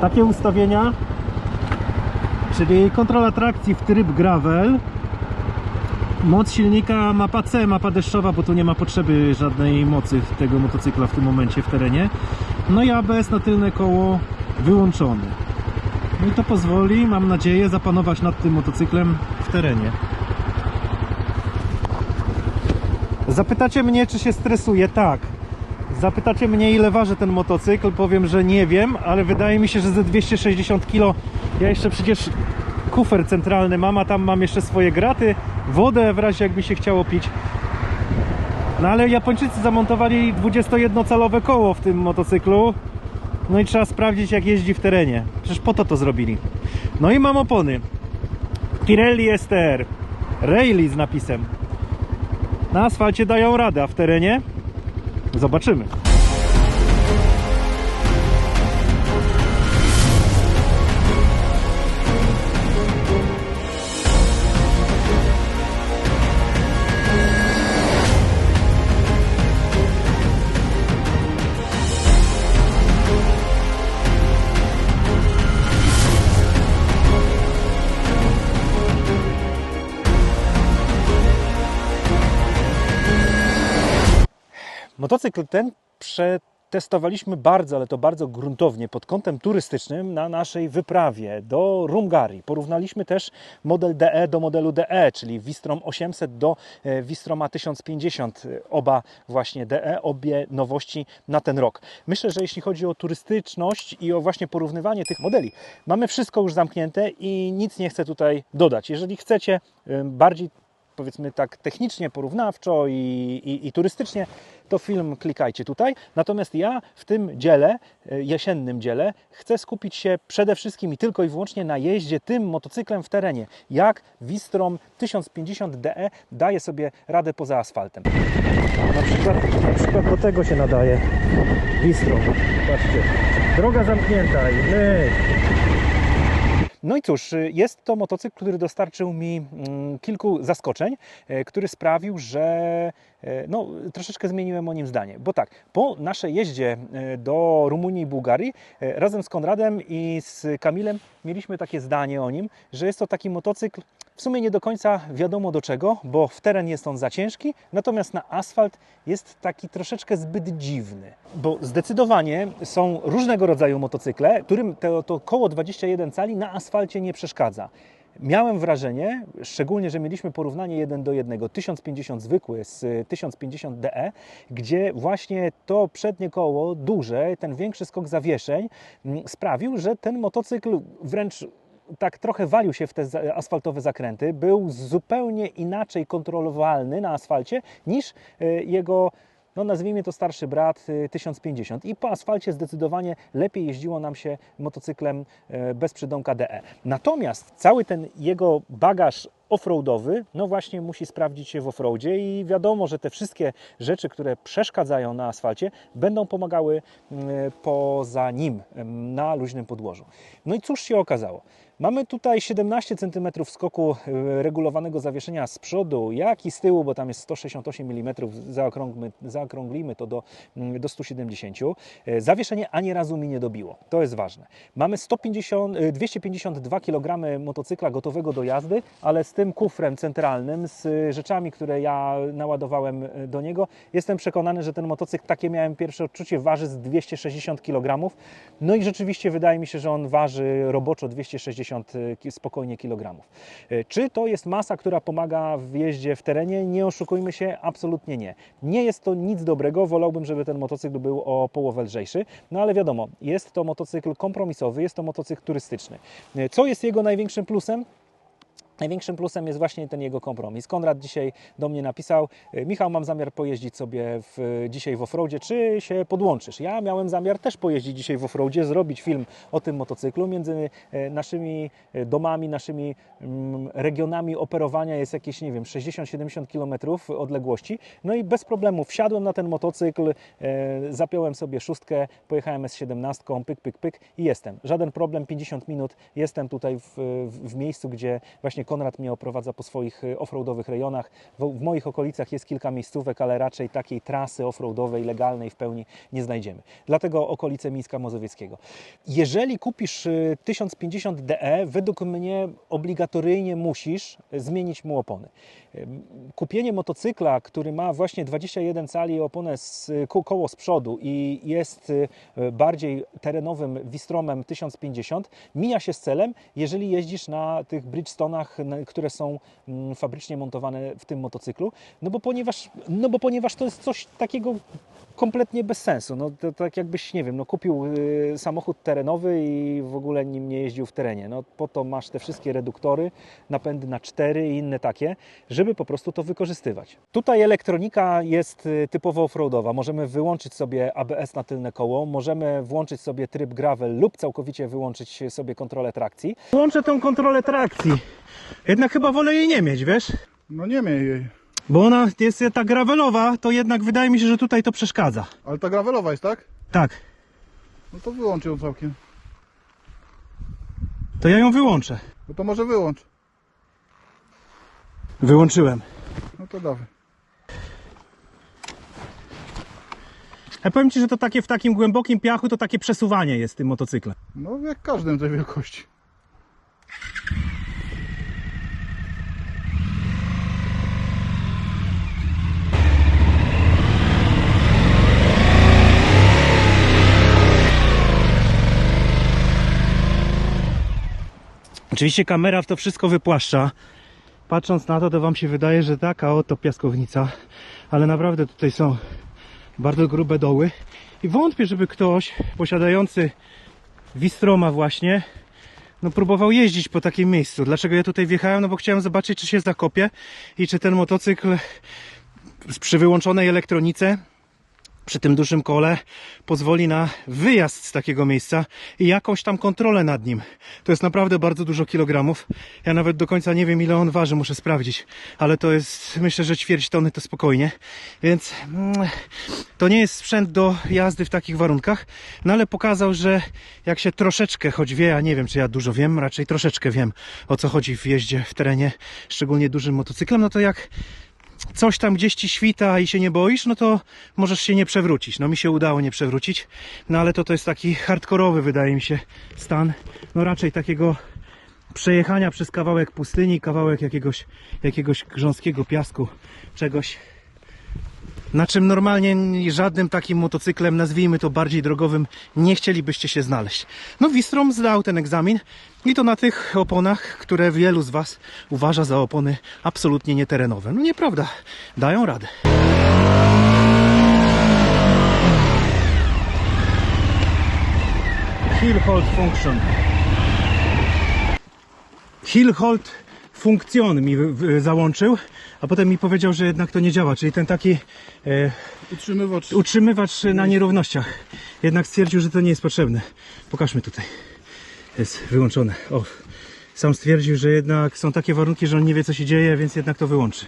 takie ustawienia, czyli kontrola trakcji w tryb gravel, moc silnika mapa C, mapa deszczowa, bo tu nie ma potrzeby żadnej mocy tego motocykla w tym momencie w terenie, no i ABS na tylne koło wyłączony. No i to pozwoli, mam nadzieję, zapanować nad tym motocyklem w terenie. Zapytacie mnie, czy się stresuje? Tak. Zapytacie mnie, ile waży ten motocykl? Powiem, że nie wiem, ale wydaje mi się, że ze 260 kg. Ja jeszcze przecież kufer centralny mam, a tam mam jeszcze swoje graty, wodę w razie jakby się chciało pić. No ale Japończycy zamontowali 21-calowe koło w tym motocyklu. No i trzeba sprawdzić, jak jeździ w terenie. Przecież po to to zrobili. No i mam opony. Pirelli STR. Rayleigh z napisem. Na asfalcie dają radę, a w terenie zobaczymy. Motocykl ten przetestowaliśmy bardzo, ale to bardzo gruntownie pod kątem turystycznym na naszej wyprawie do Rumgarii. Porównaliśmy też model DE do modelu DE, czyli Wistrom 800 do e, Wistroma 1050. Oba właśnie DE, obie nowości na ten rok. Myślę, że jeśli chodzi o turystyczność i o właśnie porównywanie tych modeli, mamy wszystko już zamknięte i nic nie chcę tutaj dodać. Jeżeli chcecie e, bardziej powiedzmy tak technicznie, porównawczo i, i, i, turystycznie, to film klikajcie tutaj. Natomiast ja w tym dziele, e, jesiennym dziele, chcę skupić się przede wszystkim i tylko i wyłącznie na jeździe tym motocyklem w terenie. Jak Wistrom 1050DE daje sobie radę poza asfaltem. Na przykład, na przykład do tego się nadaje Wistrom. Patrzcie, droga zamknięta i my no i cóż, jest to motocykl, który dostarczył mi mm, kilku zaskoczeń, e, który sprawił, że no, troszeczkę zmieniłem o nim zdanie. Bo tak, po naszej jeździe e, do Rumunii i Bułgarii, razem z Konradem i z Kamilem mieliśmy takie zdanie o nim, że jest to taki motocykl w sumie nie do końca wiadomo do czego, bo w teren jest on za ciężki, natomiast na asfalt jest taki troszeczkę zbyt dziwny. Bo zdecydowanie są różnego rodzaju motocykle, którym to, to koło 21 cali na asfalcie nie przeszkadza. Miałem wrażenie, szczególnie, że mieliśmy porównanie 1 do 1, 1050 zwykły z 1050 DE, gdzie właśnie to przednie koło, duże, ten większy skok zawieszeń mm, sprawił, że ten motocykl wręcz tak trochę walił się w te asfaltowe zakręty, był zupełnie inaczej kontrolowalny na asfalcie niż e, jego no nazwijmy to starszy brat 1050 e, i po asfalcie zdecydowanie lepiej jeździło nam się motocyklem e, bez przydomka DE. Natomiast cały ten jego bagaż offroadowy, no właśnie musi sprawdzić się w offroadzie i wiadomo, że te wszystkie rzeczy, które przeszkadzają na asfalcie, będą pomagały poza nim na luźnym podłożu. No i cóż się okazało? Mamy tutaj 17 cm skoku e, regulowanego zawieszenia z przodu, jak i z tyłu, bo tam jest 168 mm, zaokrąglimy, to do, mm, do 170. E, zawieszenie ani razu mi nie dobiło, to jest ważne. Mamy 150, 252 kg motocykla gotowego do jazdy, ale z tym kufrem centralnym, z rzeczami, które ja naładowałem e, do niego, jestem przekonany, że ten motocykl, takie miałem pierwsze odczucie, waży z 260 kg. No i rzeczywiście wydaje mi się, że on waży roboczo 260 Y, spokojnie kilogramów. Y, czy to jest masa, która pomaga w jeździe w terenie? Nie oszukujmy się, absolutnie nie. Nie jest to nic dobrego, wolałbym, żeby ten motocykl był o połowę lżejszy, no ale wiadomo, jest to motocykl kompromisowy, jest to motocykl turystyczny. Y, co jest jego największym plusem? Największym plusem jest właśnie ten jego kompromis. Konrad dzisiaj do mnie napisał: y, Michał, mam zamiar pojeździć sobie w, dzisiaj w offroadzie, czy się podłączysz? Ja miałem zamiar też pojeździć dzisiaj w offroadzie, zrobić film o tym motocyklu. Między y, naszymi y, domami, naszymi mm, regionami operowania jest jakieś, nie wiem, 60-70 km odległości. No i bez problemu wsiadłem na ten motocykl, zapiąłem sobie szóstkę, pojechałem S17, pyk, pyk, pyk i jestem. Żaden problem, 50 minut, jestem tutaj w, w miejscu, gdzie właśnie Konrad mnie oprowadza po swoich y, offroadowych rejonach. W, w moich okolicach jest kilka miejscówek, ale raczej takiej trasy offroadowej, legalnej w pełni nie znajdziemy. Dlatego okolice Mińska Mazowieckiego. Jeżeli kupisz y, 1050 DE, według mnie obligatoryjnie musisz zmienić mu opony. Kupienie motocykla, który ma właśnie 21 cali oponę z ko- koło z przodu i jest y, bardziej terenowym Wistromem 1050, mija się z celem, jeżeli jeździsz na tych Bridgestonach, na- które są mm, fabrycznie montowane w tym motocyklu, no bo ponieważ, no bo ponieważ to jest coś takiego kompletnie bez sensu. No, to, tak jakbyś, nie wiem, no, kupił y, samochód terenowy i w ogóle nim nie jeździł w terenie. No, po to masz te wszystkie reduktory, napędy na cztery i inne takie, żeby po prostu to wykorzystywać. Tutaj elektronika jest y, typowo offroadowa. Możemy wyłączyć sobie ABS na tylne koło, możemy włączyć sobie tryb gravel lub całkowicie wyłączyć sobie kontrolę trakcji. Włączę tą kontrolę trakcji. Jednak chyba wolę jej nie mieć, wiesz? No nie miej jej. Bo ona jest ta gravelowa, to jednak wydaje mi się, że tutaj to przeszkadza. Ale ta gravelowa jest, tak? Tak, No to wyłącz ją całkiem. to ja ją wyłączę. No to może wyłącz. Wyłączyłem. No to dawaj. Ja powiem Ci, że to takie w takim głębokim piachu to takie przesuwanie jest tym motocyklem. No jak każdym tej wielkości. Oczywiście kamera w to wszystko wypłaszcza. Patrząc na to, to Wam się wydaje, że taka oto piaskownica, ale naprawdę tutaj są bardzo grube doły i wątpię, żeby ktoś posiadający Wistroma właśnie no próbował jeździć po takim miejscu. Dlaczego ja tutaj wjechałem? No bo chciałem zobaczyć, czy się zakopie i czy ten motocykl przy wyłączonej elektronice przy tym dużym kole pozwoli na wyjazd z takiego miejsca i jakąś tam kontrolę nad nim. To jest naprawdę bardzo dużo kilogramów. Ja nawet do końca nie wiem ile on waży, muszę sprawdzić, ale to jest myślę, że ćwierć tony to spokojnie. Więc mm, to nie jest sprzęt do jazdy w takich warunkach, no ale pokazał, że jak się troszeczkę, choć wie, ja nie wiem czy ja dużo wiem, raczej troszeczkę wiem o co chodzi w jeździe w terenie, szczególnie dużym motocyklem, no to jak coś tam gdzieś ci świta i się nie boisz, no to możesz się nie przewrócić. No mi się udało nie przewrócić, no ale to to jest taki hardkorowy wydaje mi się stan. No raczej takiego przejechania przez kawałek pustyni, kawałek jakiegoś, jakiegoś grząskiego piasku, czegoś na czym normalnie żadnym takim motocyklem, nazwijmy to bardziej drogowym, nie chcielibyście się znaleźć. No Wistrom zdał ten egzamin i to na tych oponach, które wielu z Was uważa za opony absolutnie nieterenowe. No nieprawda, dają radę. Hill hold function. Hill hold funkcjon mi załączył, a potem mi powiedział, że jednak to nie działa, czyli ten taki e, Utrzymywacz. utrzymywacz na nierównościach. Jednak stwierdził, że to nie jest potrzebne. Pokażmy tutaj. Jest wyłączone. O, sam stwierdził, że jednak są takie warunki, że on nie wie co się dzieje, więc jednak to wyłączy.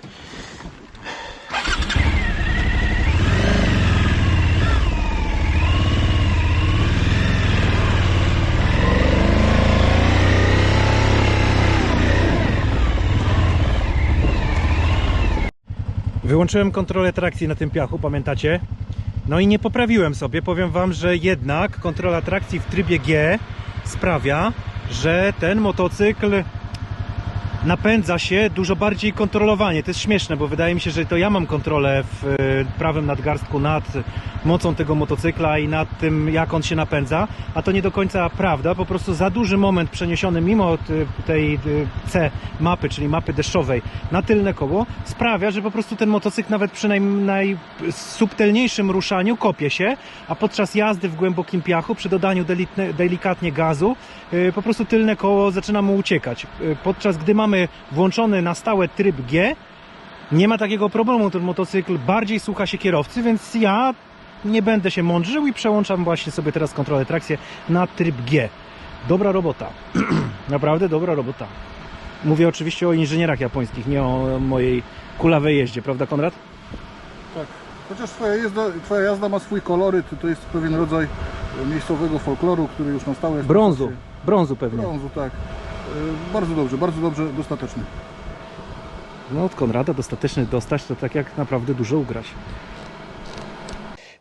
Wyłączyłem kontrolę trakcji na tym piachu, pamiętacie? No i nie poprawiłem sobie. Powiem Wam, że jednak kontrola trakcji w trybie G sprawia, że ten motocykl napędza się dużo bardziej kontrolowanie. To jest śmieszne, bo wydaje mi się, że to ja mam kontrolę w e, prawym nadgarstku nad mocą tego motocykla i nad tym, jak on się napędza, a to nie do końca prawda. Po prostu za duży moment przeniesiony mimo t- tej e, C mapy, czyli mapy deszczowej, na tylne koło sprawia, że po prostu ten motocykl nawet przy naj, najsubtelniejszym ruszaniu kopie się, a podczas jazdy w głębokim piachu, przy dodaniu delitne, delikatnie gazu, e, po prostu tylne koło zaczyna mu uciekać. E, Podczas gdy mamy włączony na stałe tryb G, nie ma takiego problemu, ten motocykl bardziej słucha się kierowcy, więc ja nie będę się mądrzył i przełączam właśnie sobie teraz kontrolę trakcji na tryb G. Dobra robota. Naprawdę dobra robota. Mówię oczywiście o inżynierach japońskich, nie o mojej kulawej jeździe, prawda Konrad? Tak. Chociaż twoja jazda, twoja jazda ma swój koloryt, to jest pewien rodzaj miejscowego folkloru, który już na stałe Brązu, brązu pewnie. Brązu, tak. bardzo dobrze, bardzo dobrze, dostateczny. No od Konrada dostateczny dostać to tak jak naprawdę dużo ugrać.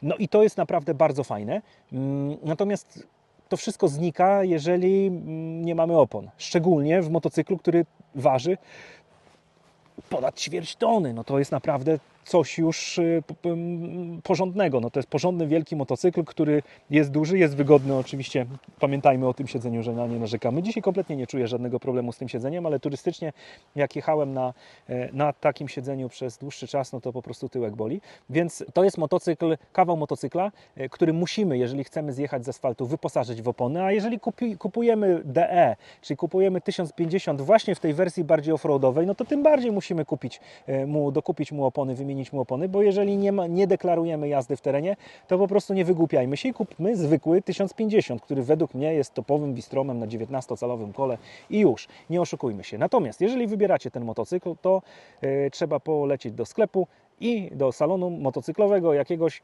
No i to jest naprawdę bardzo fajne. Mm, Natomiast to wszystko znika, jeżeli mm, nie mamy opon. Szczególnie w motocyklu, który waży ponad ćwierć tony. No to jest naprawdę coś już y, porządnego. No to jest porządny, wielki motocykl, który jest duży, jest wygodny oczywiście. Pamiętajmy o tym siedzeniu, że na nie narzekamy. Dzisiaj kompletnie nie czuję żadnego problemu z tym siedzeniem, ale turystycznie jak jechałem na, e, na takim siedzeniu przez dłuższy czas, no to po prostu tyłek boli. Więc to jest motocykl, kawał motocykla, e, który musimy, jeżeli chcemy zjechać z asfaltu, wyposażyć w opony, a jeżeli kupi, kupujemy DE, czyli kupujemy 1050 właśnie w tej wersji bardziej offroadowej, no to tym bardziej musimy kupić e, mu, dokupić mu opony, wymienić mu opony, bo jeżeli nie, ma, nie deklarujemy jazdy w terenie, to po prostu nie wygłupiajmy się i kupmy zwykły 1050, który według mnie jest topowym Wistromem na 19-calowym kole i już, nie oszukujmy się. Natomiast jeżeli wybieracie ten motocykl, to e, trzeba polecieć do sklepu i do salonu motocyklowego jakiegoś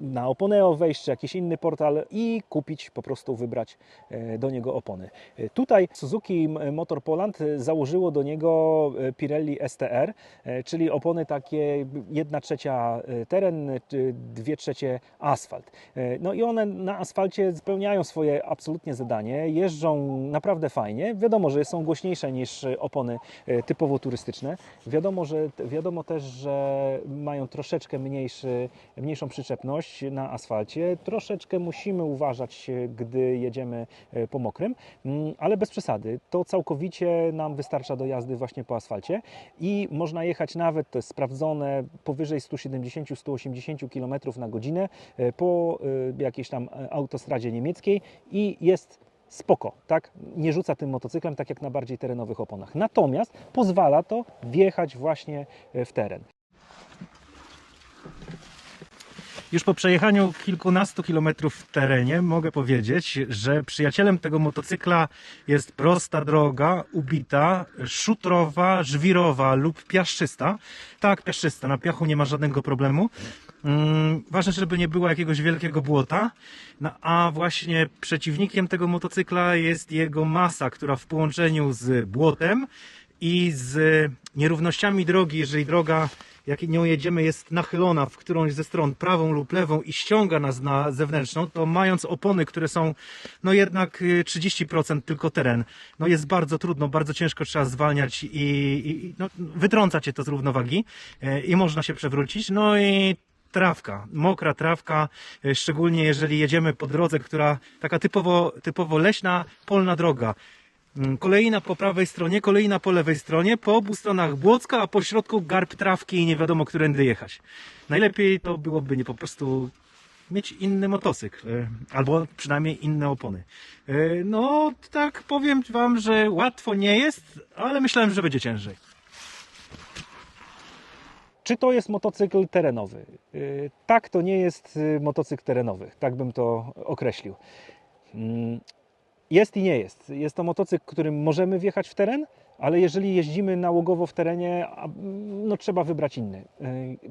na Oponeo wejść, czy jakiś inny portal i kupić, po prostu wybrać e, do niego opony. E, Tutaj Suzuki Motor Poland założyło do niego e, Pirelli STR, czyli opony takie 1 trzecia teren, 2 trzecie asfalt. No i one na asfalcie spełniają swoje absolutnie zadanie, jeżdżą naprawdę fajnie. Wiadomo, że są głośniejsze niż opony typowo turystyczne. Wiadomo, że, wiadomo też, że mają troszeczkę mniejszy, mniejszą przyczepność na asfalcie. Troszeczkę musimy uważać, e, gdy jedziemy e, po mokrym, Mm, ale bez przesady. To całkowicie nam wystarcza do jazdy właśnie po asfalcie i można jechać nawet, to jest sprawdzone, powyżej 170-180 km na godzinę e, po jakiejś tam autostradzie niemieckiej i jest spoko, tak? Nie rzuca tym motocyklem tak jak na bardziej terenowych oponach. Natomiast pozwala to wjechać właśnie w teren. Już po przejechaniu kilkunastu kilometrów w terenie mogę powiedzieć, że przyjacielem tego motocykla jest prosta droga, ubita, szutrowa, żwirowa lub piaszczysta. Tak, piaszczysta, na piachu nie ma żadnego problemu. Mm, ważne, żeby nie było jakiegoś wielkiego błota. No, a właśnie przeciwnikiem tego motocykla jest jego masa, która w połączeniu z błotem i z nierównościami drogi, jeżeli droga, jak nią jedziemy, jest nachylona w którąś ze stron, prawą lub lewą i ściąga nas na zewnętrzną, to mając opony, które są no jednak y, 30% tylko teren, no jest bardzo trudno, bardzo ciężko trzeba zwalniać i, i no, wytrąca cię to z równowagi e, i można się przewrócić. No i trawka, mokra trawka, e, szczególnie jeżeli jedziemy po drodze, która taka typowo, typowo leśna, polna droga. Mm, Kolejna po prawej stronie, kolejna po lewej stronie, po obu stronach błocka, a po środku garb trawki i nie wiadomo, którędy jechać. Najlepiej to byłoby nie po prostu mieć inny motocykl, e, albo przynajmniej inne opony. E, No, tak powiem Wam, że łatwo nie jest, ale myślałem, że będzie ciężej. Czy to jest motocykl terenowy? Yy, Tak, to nie jest motocykl terenowy, tak bym to określił. Jest i nie jest. Jest to motocykl, którym możemy wjechać w teren, ale jeżeli jeździmy nałogowo w terenie, mm, no trzeba wybrać inny. Yy,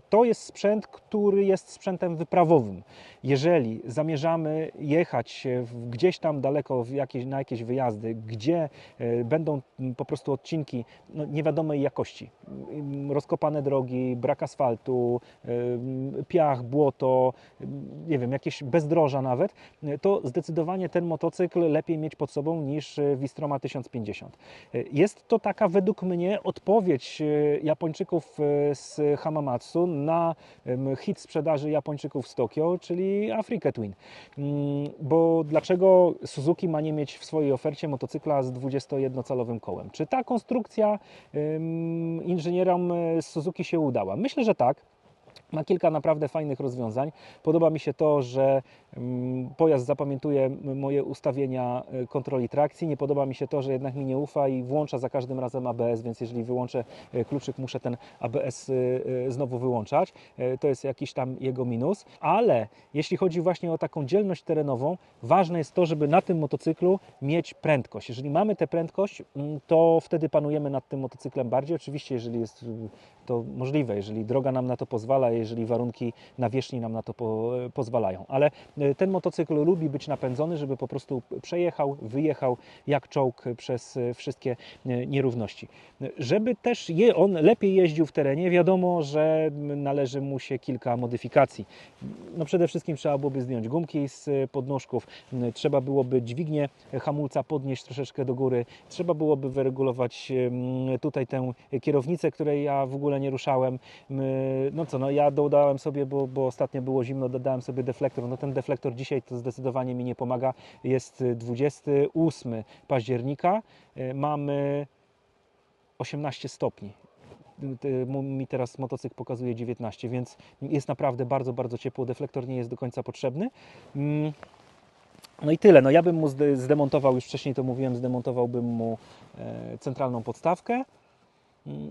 To jest sprzęt, który jest sprzętem wyprawowym. Jeżeli zamierzamy jechać w- gdzieś tam daleko jakieś, na jakieś wyjazdy, gdzie e, będą mm, po prostu odcinki no, niewiadomej jakości, Mm, rozkopane drogi, brak asfaltu, ym, piach, błoto, nie wiem, jakieś bezdroża nawet, y, to zdecydowanie ten motocykl lepiej mieć pod sobą niż y, Wistroma 1050. Y, Jest to taka według mnie odpowiedź y, Japończyków y, z Hamamatsu na hit sprzedaży Japończyków z Tokio, czyli Africa Twin. Mm, Bo dlaczego Suzuki ma nie mieć w swojej ofercie motocykla z 21-calowym kołem? Czy ta konstrukcja inżynierom z Suzuki się udała? Myślę, że tak. Ma kilka naprawdę fajnych rozwiązań. Podoba mi się to, że mm, pojazd zapamiętuje moje ustawienia y, kontroli trakcji. Nie podoba mi się to, że jednak mi nie ufa i włącza za każdym razem ABS, więc jeżeli wyłączę y, kluczyk, muszę ten ABS y, znowu wyłączać. To jest jakiś tam jego minus. Ale jeśli chodzi właśnie o taką dzielność terenową, ważne jest to, żeby na tym motocyklu mieć prędkość. Jeżeli mamy tę prędkość, mm, to wtedy panujemy nad tym motocyklem bardziej. Oczywiście, jeżeli jest to możliwe, jeżeli droga nam na to pozwala, jeżeli warunki nawierzchni nam na to po, pozwalają. Ale e, ten motocykl lubi być napędzony, żeby po prostu przejechał, wyjechał jak czołg przez e, wszystkie e, nierówności. Żeby też je, on lepiej jeździł w terenie, wiadomo, że należy mu się kilka modyfikacji. No przede wszystkim trzeba byłoby zdjąć gumki z podnóżków, trzeba byłoby dźwignię hamulca podnieść troszeczkę do góry, trzeba byłoby wyregulować tutaj tę kierownicę, której ja w ogóle nie ruszałem. No co, no ja dodałem sobie, bo, bo ostatnio było zimno, dodałem sobie deflektor. No ten deflektor dzisiaj to zdecydowanie mi nie pomaga. Jest 28 października, e, mamy 18 stopni. Mu- Mi teraz motocykl pokazuje 19, więc jest naprawdę bardzo, bardzo ciepło. Deflektor nie jest do końca potrzebny. Mm. No i tyle. No ja bym mu zde- zdemontował, już wcześniej to mówiłem, zdemontowałbym mu e, centralną podstawkę,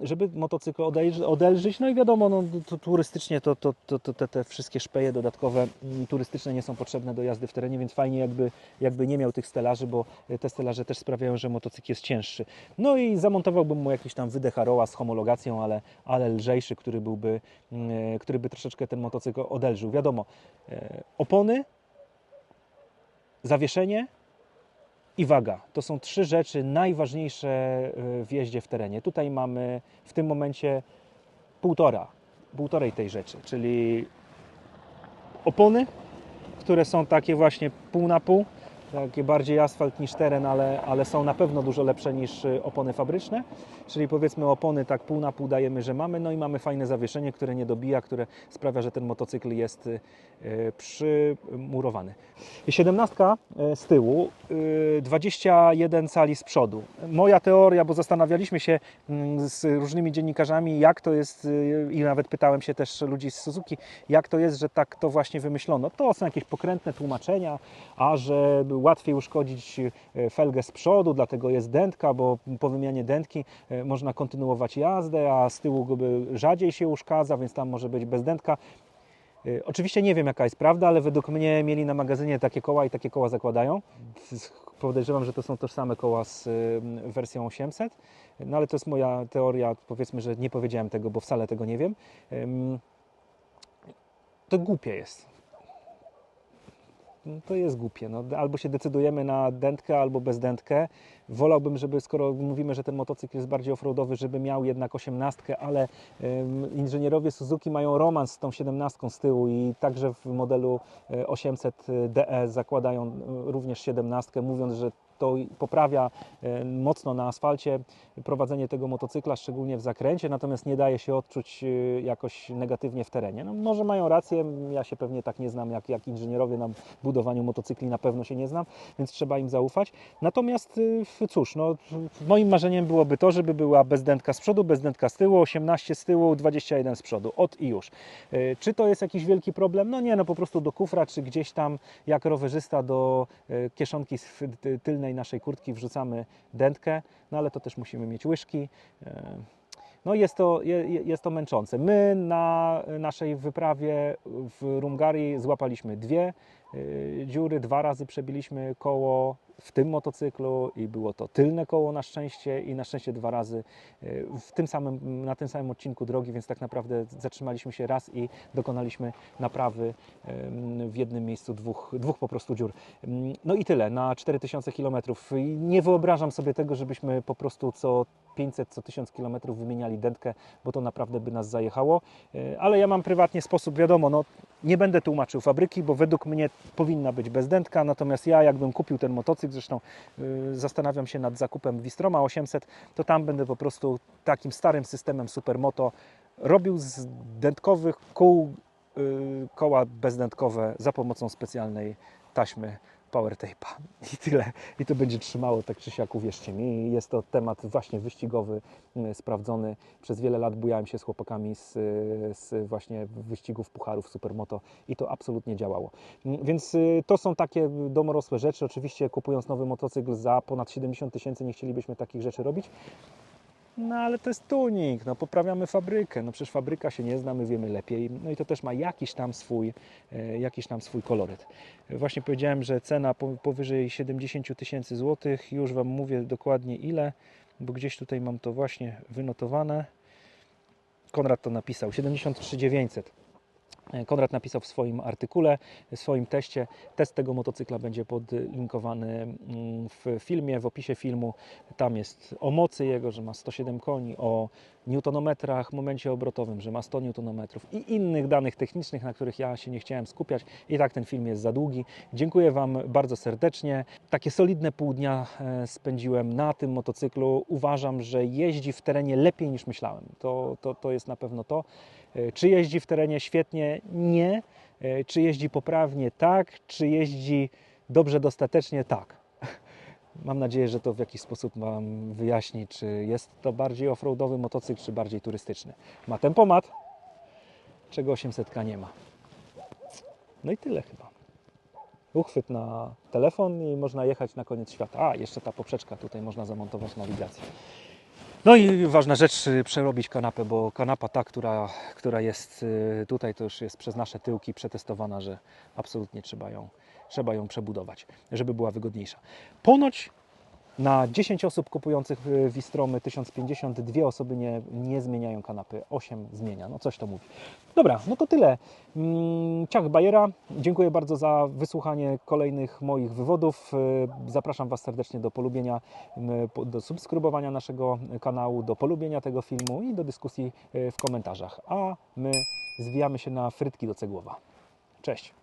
żeby motocykl odelż- odelżyć. No i wiadomo, no, to turystycznie to, to, to, to te, te wszystkie szpeje dodatkowe mm, turystyczne nie są potrzebne do jazdy w terenie, więc fajnie jakby, jakby nie miał tych stelaży, bo te stelaże też sprawiają, że motocykl jest cięższy. No i zamontowałbym mu jakiś tam wydech Aroa z homologacją, ale, ale lżejszy, który byłby, mm, który by troszeczkę ten motocykl odelżył. Wiadomo, e, opony, zawieszenie i waga. To są trzy rzeczy najważniejsze e, w jeździe w terenie. Tutaj mamy w tym momencie półtora, półtorej tej rzeczy, czyli opony, które są takie właśnie pół na pół, takie bardziej asfalt niż teren, ale, ale są na pewno dużo lepsze niż y, opony fabryczne. Czyli powiedzmy opony tak pół na pół dajemy, że mamy, no i mamy fajne zawieszenie, które nie dobija, które sprawia, że ten motocykl jest y, y, przymurowany. 17 z tyłu, y, 21 cali z przodu. Moja teoria, bo zastanawialiśmy się mm, z różnymi dziennikarzami, jak to jest, i nawet pytałem się też ludzi z Suzuki, jak to jest, że tak to właśnie wymyślono. To są jakieś pokrętne tłumaczenia, a że łatwiej uszkodzić y, felgę z przodu, dlatego jest dętka, bo po wymianie dętki y, można kontynuować jazdę, a z tyłu rzadziej się uszkadza, więc tam może być bez dętka. Y, Oczywiście nie wiem jaka jest prawda, ale według mnie mieli na magazynie takie koła i takie koła zakładają. Podejrzewam, że to są tożsame koła z wersją 800. No ale to jest moja teoria, powiedzmy, że nie powiedziałem tego, bo wcale tego nie wiem. To głupie jest. No, To jest głupie. No, albo się decydujemy na dętkę, albo bez dętkę. Wolałbym, żeby skoro mówimy, że ten motocykl jest bardziej offroadowy, żeby miał jednak osiemnastkę, ale inżynierowie Suzuki mają romans z tą siedemnastką z tyłu i także w modelu e, 800 DE zakładają e, również siedemnastkę, mówiąc, że to poprawia e, mocno na asfalcie prowadzenie tego motocykla, szczególnie w zakręcie, natomiast nie daje się odczuć e, jakoś negatywnie w terenie. No, może mają rację, ja się pewnie tak nie znam jak, jak inżynierowie na budowaniu motocykli, na pewno się nie znam, więc trzeba im zaufać. Natomiast f- cóż, no, moim marzeniem byłoby to, żeby była bezdętka z przodu, bezdętka z tyłu, 18 z tyłu, 21 z przodu, od i już. Czy to jest jakiś wielki problem? No nie, no po prostu do kufra, czy gdzieś tam jak rowerzysta do kieszonki z tylnej naszej kurtki wrzucamy dętkę, no ale to też musimy mieć łyżki. y, No jest to, je- je- jest to męczące. My na naszej wyprawie w Rumgarii złapaliśmy dwie dziury, dwa razy przebiliśmy koło w tym motocyklu i było to tylne koło na szczęście i na szczęście dwa razy y, w tym samym, na tym samym odcinku drogi, więc tak naprawdę zatrzymaliśmy się raz i dokonaliśmy naprawy w jednym miejscu dwóch, dwóch po prostu dziur. No i tyle, na 4000 km. Nie wyobrażam sobie tego, żebyśmy po prostu co 500, co 1000 km wymieniali dętkę, bo to naprawdę by nas zajechało. Y, Ale ja mam prywatnie sposób, wiadomo, no, nie będę tłumaczył fabryki, bo według mnie powinna być bezdętka, natomiast ja jakbym kupił ten motocykl, zresztą y, zastanawiam się nad zakupem Wistroma 800, to tam będę po prostu takim starym systemem Supermoto robił z dętkowych kół y, koła bezdętkowe za pomocą specjalnej taśmy power tape'a. I tyle. I to będzie trzymało tak czy siak, uwierzcie mi. Jest to temat właśnie wyścigowy, y, sprawdzony. Przez wiele lat bujałem się z chłopakami z, y, z właśnie wyścigów pucharów Supermoto i to absolutnie działało. Mm, Więc y, to są takie domorosłe rzeczy. Oczywiście kupując nowy motocykl za ponad 70 tysięcy nie chcielibyśmy takich rzeczy robić. No ale to jest tuning, no poprawiamy fabrykę, no przecież fabryka się nie zna, my wiemy lepiej, no i to też ma jakiś tam swój, e, jakiś tam swój koloryt. Właśnie powiedziałem, że cena po- powyżej 70 tysięcy złotych, już Wam mówię dokładnie ile, bo gdzieś tutaj mam to właśnie wynotowane. Konrad to napisał, 73 900. Konrad napisał w swoim artykule, w swoim teście. Test tego motocykla będzie podlinkowany mm, w filmie, w opisie filmu. Tam jest o mocy jego, że ma 107 koni, o newtonometrach, momencie obrotowym, że ma 100 newtonometrów i innych danych technicznych, na których ja się nie chciałem skupiać. I tak ten film jest za długi. Dziękuję Wam bardzo serdecznie. Takie solidne pół dnia e, spędziłem na tym motocyklu. Uważam, że jeździ w terenie lepiej niż myślałem. To, to, to jest na pewno to. E, Czy jeździ w terenie świetnie? Nie. E, Czy jeździ poprawnie? Tak. Czy jeździ dobrze, dostatecznie? Tak. Mam nadzieję, że to w jakiś sposób Wam wyjaśni, czy jest to bardziej offroadowy motocykl, czy bardziej turystyczny. Ma tempomat, czego 800 nie ma. No i tyle chyba. Uchwyt na telefon i można jechać na koniec świata. A, jeszcze ta poprzeczka, tutaj można zamontować nawigację. No i ważna rzecz, y, przerobić kanapę, bo kanapa ta, która, która jest y, tutaj, to już jest przez nasze tyłki przetestowana, że absolutnie trzeba ją, trzeba ją przebudować, żeby była wygodniejsza. Ponoć na 10 osób kupujących y, Wistromy 1050 dwie osoby nie, nie zmieniają kanapy, 8 zmienia, no coś to mówi. Dobra, no to tyle. Mm, Ciach Bajera, dziękuję bardzo za wysłuchanie kolejnych moich wywodów. Y, Zapraszam Was serdecznie do polubienia, po- do subskrybowania naszego kanału, do polubienia tego filmu i do dyskusji y, w komentarzach. A my zwijamy się na frytki do Cegłowa. Cześć!